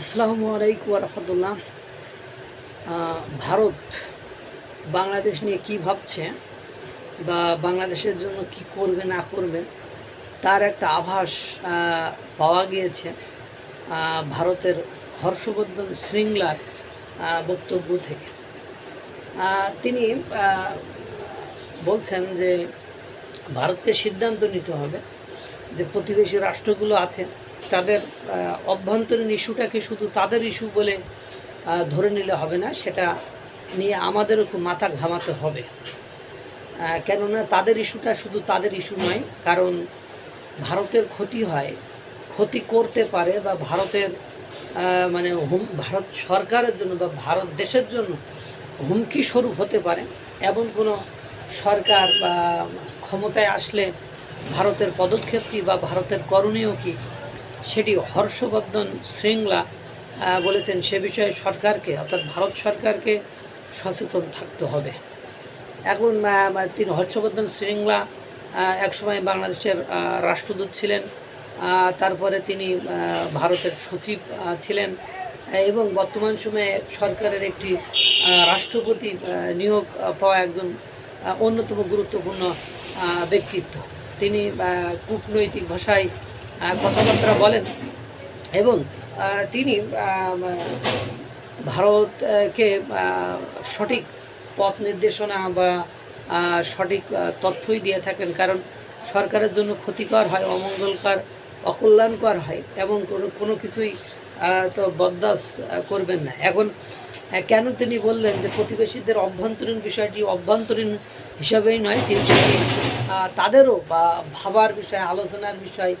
আসসালামু আলাইকুম রহমতুল্লাহ। ভারত বাংলাদেশ নিয়ে কি ভাবছে বা বাংলাদেশের জন্য কি করবে, না করবে, তার একটা আভাস পাওয়া গিয়েছে। ভারতের হর্ষবর্ধন শৃঙ্গলার বক্তব্য থেকে। তিনি বলছেন যে, ভারতকে সিদ্ধান্ত নিতে হবে যে, প্রতিবেশী রাষ্ট্রগুলো আছে তাদের অভ্যন্তরীণ ইস্যুটাকে শুধু তাদের ইস্যু বলে ধরে নিলে হবে না, সেটা নিয়ে আমাদেরও খুব মাথা ঘামাতে হবে। কেননা তাদের ইস্যুটা শুধু তাদের ইস্যু নয়, কারণ ভারতের ক্ষতি হয়, ক্ষতি করতে পারে বা ভারতের মানে হুম, ভারত সরকারের জন্য বা ভারত দেশের জন্য হুমকি স্বরূপ হতে পারে, এমন কোনো সরকার বা ক্ষমতায় আসলে ভারতের পদক্ষেপ বা ভারতের করণীয় কী সেটি হর্ষবর্ধন শৃঙ্গলা বলেছেন, সে বিষয়ে সরকারকে, অর্থাৎ ভারত সরকারকে সচেতন থাকতে হবে। এখন তিনি হর্ষবর্ধন শৃঙ্গলা একসময় বাংলাদেশের রাষ্ট্রদূত ছিলেন তারপরে তিনি ভারতের সচিব ছিলেন, এবং বর্তমান সময়ে সরকারের একটি রাষ্ট্রপতি নিয়োগ পাওয়া একজন অন্যতম গুরুত্বপূর্ণ ব্যক্তিত্ব। তিনি কূটনৈতিক ভাষায় কথাবার্তা বলেন। এবং তিনি ভারতকে সঠিক পথ নির্দেশনা বা সঠিক তথ্যই দিয়ে থাকেন। কারণ সরকারের জন্য ক্ষতিকর হয়, অমঙ্গলকর, অকল্যাণকর হয় এবং কোনো কিছুই তো বরদাস করবেন না। এখন কেন তিনি বললেন যে প্রতিবেশীদের অভ্যন্তরীণ বিষয়টি অভ্যন্তরীণ হিসাবেই নয়, তিনি তাদেরও বা ভাবার বিষয়, আলোচনার বিষয়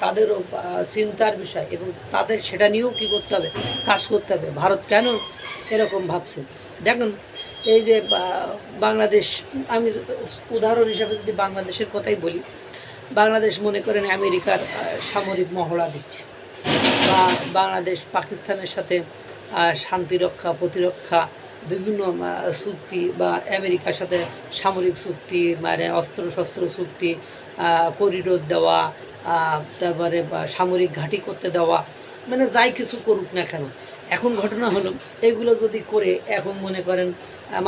তাদেরও চিন্তার বিষয় এবং তাদের সেটা নিয়েও কী করতে হবে কাজ করতে হবে। ভারত কেন এরকম ভাবছে? দেখুন এই যে বাংলাদেশ আমি উদাহরণ হিসাবে যদি বাংলাদেশের কথাই বলি বাংলাদেশ মনে করেন আমেরিকার সামরিক মহড়া দিচ্ছে বা বাংলাদেশ পাকিস্তানের সাথে আহ, শান্তি রক্ষা প্রতিরক্ষা বিভিন্ন চুক্তি বা আমেরিকার সাথে সামরিক চুক্তি মানে অস্ত্র শস্ত্র চুক্তি করিডোর দেওয়া তারপরে সামরিক ঘাঁটি করতে দেওয়া মানে যাই কিছু করুক না কেন। এখন ঘটনা হলো, এগুলো যদি করে এখন মনে করেন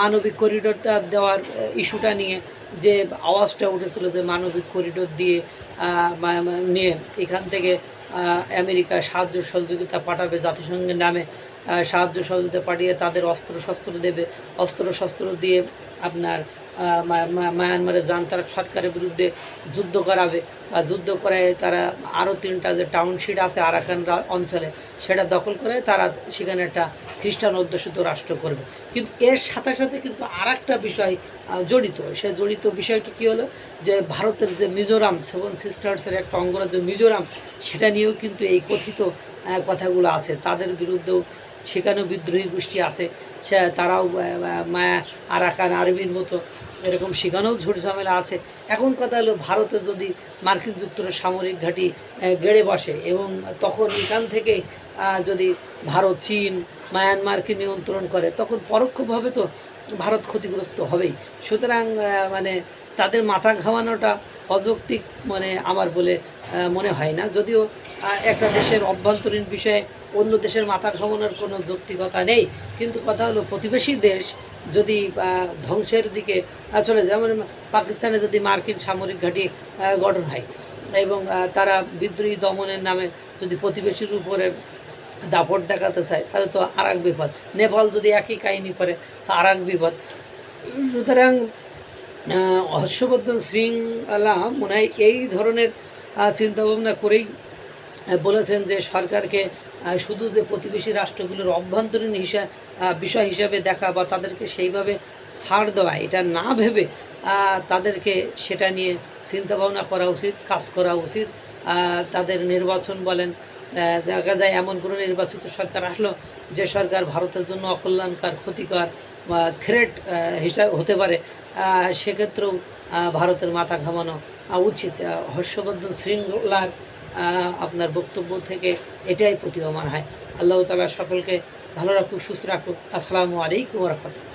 মানবিক করিডোরটা দেওয়ার ইস্যুটা নিয়ে যে আওয়াজটা উঠেছিল যে মানবিক করিডোর দিয়ে নিয়ে এখান থেকে আমেরিকা সাহায্য সহযোগিতা পাঠাবে জাতিসংঘের নামে সাহায্য সহযোগিতা পাঠিয়ে তাদের অস্ত্র শস্ত্র দেবে। অস্ত্র শস্ত্র দিয়ে আপনার মায়ানমারে যান, তারা সরকারের বিরুদ্ধে যুদ্ধ করাবে। বা যুদ্ধ করায় তারা আরও তিনটা যে টাউনশিপ আছে আরাকান অঞ্চলে, সেটা দখল করে তারা সেখানে একটা খ্রিস্টান অধ্যুষিত রাষ্ট্র করবে। কিন্তু এর সাথে সাথে কিন্তু আর একটা বিষয় জড়িত। সে জড়িত বিষয়টা কী হলো? যে ভারতের যে মিজোরাম সেভেন সিস্টার্সের একটা অঙ্গরাজ্য মিজোরাম, সেটা নিয়েও কিন্তু এই কথিত কথাগুলো আছে। তাদের বিরুদ্ধেও সেখানেও বিদ্রোহী গোষ্ঠী আছে, সে তারাও মায়া, আরাকান, আরবির মতো এরকম সেখানেও ঝুট ঝামেলা আছে। এখন কথা হলো ভারতে যদি মার্কিন যুক্তরাষ্ট্র সামরিক ঘাঁটি গেড়ে বসে এবং তখন এখান থেকে যদি ভারত, চীন, মায়ানমারকে নিয়ন্ত্রণ করে, তখন পরোক্ষভাবে তো ভারত ক্ষতিগ্রস্ত হবেই। সুতরাং মানে তাদের মাথা ঘামানোটা অযৌক্তিক মানে আমার বলে মনে হয় না। যদিও একটা দেশের অভ্যন্তরীণ বিষয়ে অন্য দেশের মাথা ঘামানোর কোনো যৌক্তিকতা নেই। কিন্তু কথা হলো, প্রতিবেশী দেশ যদি ধ্বংসের দিকে আসলে যেমন পাকিস্তানে যদি মার্কিন সামরিক ঘাঁটি গঠন হয় এবং তারা বিদ্রোহী দমনের নামে যদি প্রতিবেশীর উপরে দাপট দেখাতে চায়, তাহলে তো আর এক বিপদ। নেপাল যদি একই কাহিনী করে, তা আর এক বিপদ। সুতরাং হর্ষবর্ধন শৃঙ্খলা মনে হয় এই ধরনের চিন্তাভাবনা করেই বলেছেন যে সরকারকে শুধু যে প্রতিবেশী রাষ্ট্রগুলোর অভ্যন্তরীণ হিসা বিষয় হিসাবে দেখা বা তাদেরকে সেইভাবে ছাড় দেওয়া, এটা না ভেবে তাদেরকে সেটা নিয়ে চিন্তাভাবনা করা উচিত, কাজ করা উচিত। তাদের নির্বাচন বলেন দেখা যায় এমন কোনো নির্বাচিত সরকার আসলো যে সরকার ভারতের জন্য অকল্যাণকার, ক্ষতিকর বা থ্রেট হিসাবে হতে পারে। সেক্ষেত্রেও ভারতের মাথা ঘামানো উচিত। হর্ষবর্ধন শৃঙ্খলার আপনার বক্তব্য থেকে এটাই প্রতীয়মান হয়। আল্লাহ তালা সকলকে ভালো রাখুক, সুস্থ রাখুক। আসসালামু আলাইকুম রহমতুল্লাহ।